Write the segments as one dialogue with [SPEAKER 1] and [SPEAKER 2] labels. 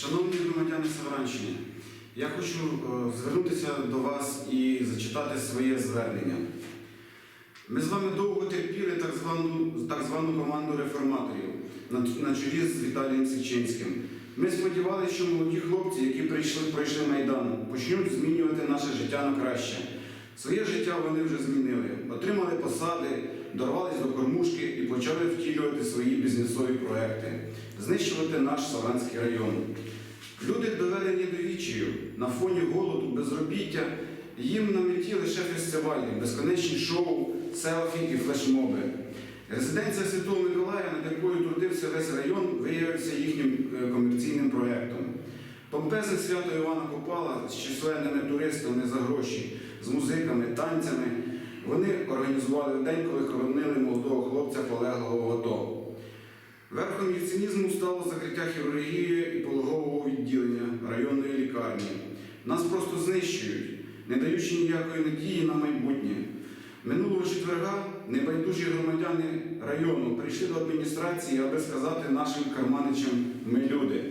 [SPEAKER 1] Шановні громадяни Савранщини, я хочу е, звернутися до вас і зачитати своє звернення. Ми з вами довго терпіли так звану, так звану команду реформаторів на, на чолі з Віталієм Січинським. Ми сподівалися, що молоді хлопці, які прийшли, пройшли Майдан, почнуть змінювати наше життя на краще. Своє життя вони вже змінили, отримали посади, дорвались до кормушки і втілювати свої бізнесові проекти, знищувати наш Савранський район. Люди доведені до відчаю на фоні голоду, безробіття. Їм на меті лише фестивалі, безконечні шоу, селфі і флешмоби. Резиденція Святого Миколая, над якою трудився весь район, виявився їхнім е, комерційним проєктом. Помпезне свято Івана Купала з численними туристами за гроші, з музиками, танцями. Вони організували день, коли хоронили молодого хлопця полеглого цинізму стало закриття хірургії і пологового відділення районної лікарні. Нас просто знищують, не даючи ніякої надії на майбутнє. Минулого четверга небайдужі громадяни району прийшли до адміністрації, аби сказати нашим карманичам ми люди.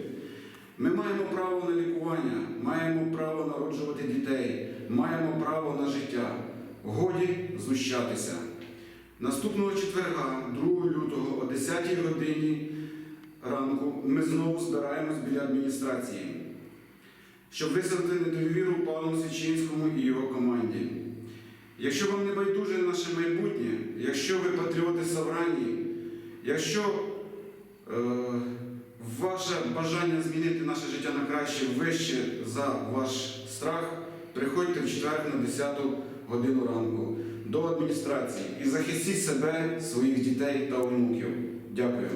[SPEAKER 1] Ми маємо право на лікування, маємо право народжувати дітей, маємо право на життя. Годі знущатися. Наступного четверга, 2 лютого, о 10 годині ранку, ми знову збираємось біля адміністрації, щоб висловити недовіру пану Січинському і його команді. Якщо вам не байдуже наше майбутнє, якщо ви патріоти Саврані, якщо е, ваше бажання змінити наше життя на краще вище за ваш страх, приходьте в четвер на 10 годину ранку до адміністрації і захистіть себе, своїх дітей та онуків. Дякую.